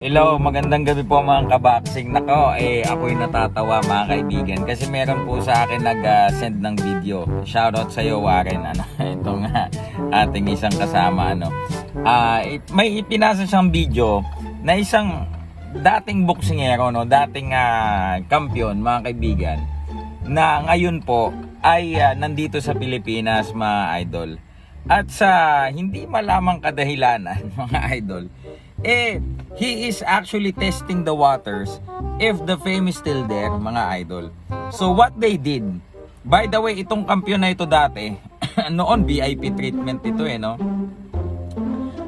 Hello, magandang gabi po mga kabaksing. Nako, eh, ako'y natatawa mga kaibigan kasi meron po sa akin nag-send ng video. Shoutout sa iyo Warren. Ano, ito nga ating isang kasama ano. It- may ipinasa siyang video na isang dating boksingero no, dating ah, kampiyon mga kaibigan na ngayon po ay ah, nandito sa Pilipinas mga idol. At sa hindi malamang kadahilanan mga idol, eh, he is actually testing the waters if the fame is still there, mga idol. So what they did, by the way, itong kampiyon na ito dati, noon VIP treatment ito eh, no?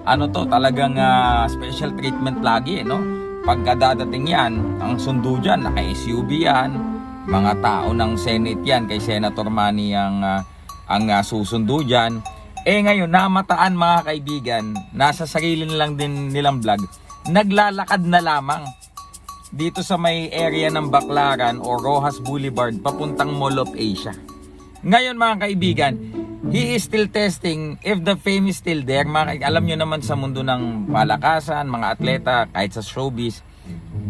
Ano to, talagang ah, special treatment lagi eh, no? Pagka dadating yan, ang sundo dyan, naka-SUV yan, mga tao ng Senate yan, kay Senator Manny ang, ah, ang ah, susundo dyan. Eh ngayon, namataan mga kaibigan, nasa sarili nilang din nilang vlog, naglalakad na lamang dito sa may area ng Baclaran o Rojas Boulevard papuntang Mall of Asia. Ngayon mga kaibigan, he is still testing if the fame is still there. Mga, alam nyo naman sa mundo ng palakasan, mga atleta, kahit sa showbiz,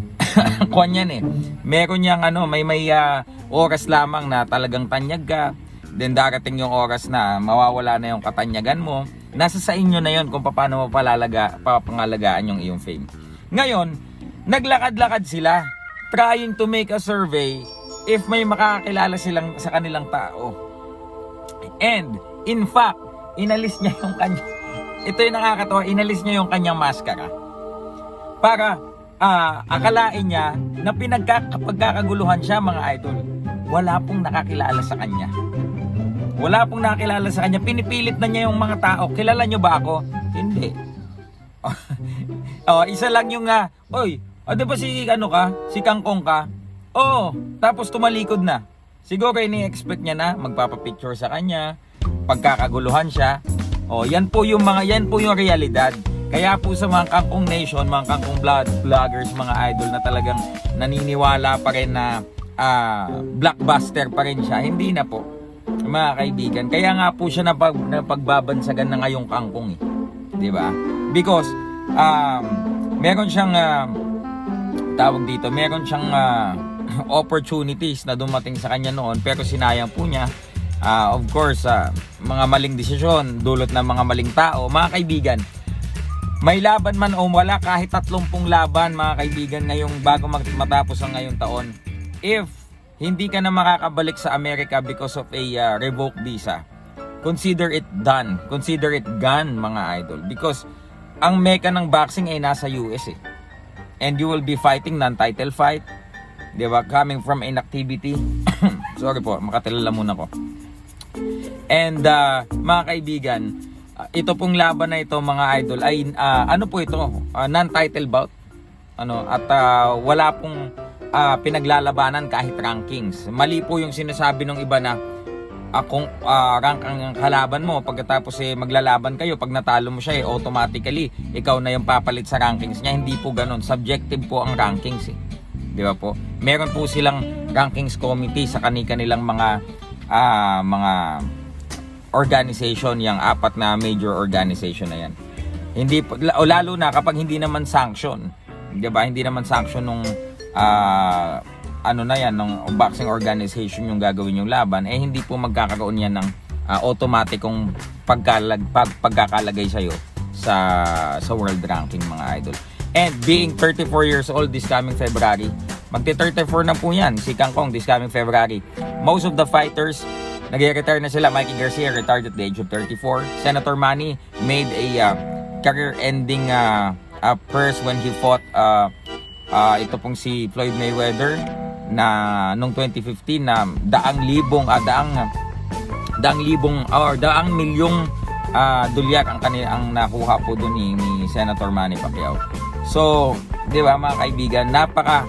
kuwan yan eh. Meron niyang ano, may may ah, oras lamang na talagang tanyag ka. Then darating yung oras na mawawala na yung katanyagan mo. Nasa sa inyo na yon kung paano mo palalaga, papangalagaan yung iyong fame. Ngayon, naglakad-lakad sila trying to make a survey if may makakakilala silang sa kanilang tao. And, in fact, inalis niya yung kanya. Ito yung nakakatawa, inalis niya yung kanyang maskara. Para ah, akalain niya na pinagkakaguluhan siya mga idol. Wala pong nakakilala sa kanya. Wala pong nakakilala sa kanya. Pinipilit na niya yung mga tao. Kilala niyo ba ako? Hindi. oh, isa lang yung nga, oy, o di ba si ano ka? Si Kangkong ka? Oo, tapos tumalikod na. Siguro ini-expect niya na magpapapicture sa kanya, pagkakaguluhan siya. O, yan po yung mga, yan po yung realidad. Kaya po sa mga Kangkong Nation, mga Kangkong vlog, vloggers, mga idol na talagang naniniwala pa rin na ah, blockbuster pa rin siya, hindi na po mga kaibigan. Kaya nga po siya napag, napagbabansagan na ngayong kangkong eh. ba? Because um, meron siyang um, tawag dito, meron siyang ah, opportunities na dumating sa kanya noon pero sinayang po niya. Ah, of course, ah, mga maling desisyon, dulot ng mga maling tao. Mga kaibigan, may laban man o wala kahit 30 laban mga kaibigan ngayong bago matapos ang ngayong taon. If hindi ka na makakabalik sa Amerika because of a uh, revoked visa, consider it done. Consider it gone mga idol. Because ang meka ng boxing ay nasa US eh. And you will be fighting non-title fight. Di ba? Coming from inactivity. Sorry po, makatilala muna ko. And uh, mga kaibigan, uh, ito pong laban na ito mga idol ay uh, ano po ito? Uh, non-title bout. Ano at uh, wala pong uh, pinaglalabanan kahit rankings. Mali po yung sinasabi ng iba na uh, kung uh, rank ang kalaban mo pagkatapos eh maglalaban kayo pag natalo mo siya eh automatically ikaw na yung papalit sa rankings niya. Hindi po ganun. Subjective po ang rankings eh. Di ba po? Meron po silang rankings committee sa kani-kanilang mga ah, mga organization yung apat na major organization na yan. Hindi po- lalo na kapag hindi naman sanction. 'di ba? Hindi naman sanction nung ah, ano na yan ng boxing organization yung gagawin yung laban eh hindi po magkakaroon yan ng ah, automatikong pagkalag pag, pagkakalagay sa sa sa world ranking mga idol. And being 34 years old this coming February magti 34 na po yan si Kangkong this coming February. Most of the fighters nag-retire na sila. Mikey Garcia retired at the age of 34 Senator Manny made a ah, career-ending uh, uh, purse when he fought uh, uh, ito pong si Floyd Mayweather na nung 2015 na daang libong ah, daang daang libong or daang milyong ah, dolyar ang kanila ang nakuha po doon ni, ni Senator Manny Pacquiao. So, 'di ba mga kaibigan, napaka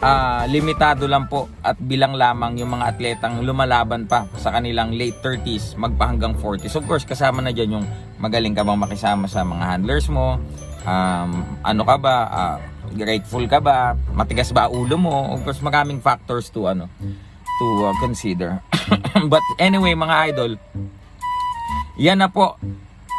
ah, limitado lang po at bilang lamang yung mga atletang lumalaban pa sa kanilang late 30s magpahanggang 40s. Of course, kasama na dyan yung magaling ka bang makisama sa mga handlers mo, um, ano ka ba, ah, grateful ka ba, matigas ba ulo mo, of course maraming factors to ano to uh, consider. But anyway mga idol, yan na po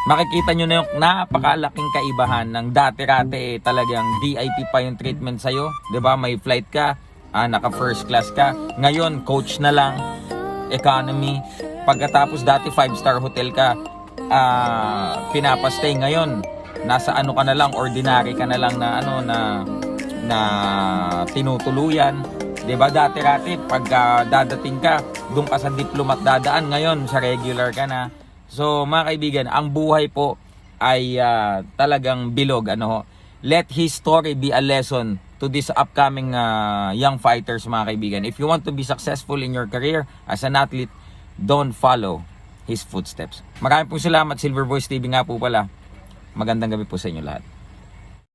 makikita nyo na yung napakalaking kaibahan ng dati-rati eh, talagang VIP pa yung treatment sa'yo. ba May flight ka, ah, naka first class ka. Ngayon, coach na lang, economy. Pagkatapos dati 5-star hotel ka, ah, pinapastay ngayon. Nasa ano ka na lang, ordinary ka na lang na ano na na tinutuluyan. 'Di ba dati-rati pagka dadating ka, doon ka sa diplomat dadaan ngayon sa regular ka na. So mga kaibigan, ang buhay po ay ah, talagang bilog ano. Let his story be a lesson to this upcoming ah, young fighters mga kaibigan. If you want to be successful in your career as an athlete, don't follow his footsteps. Maraming pong salamat Silver Voice TV nga po pala. Magandang gabi po sa inyo lahat.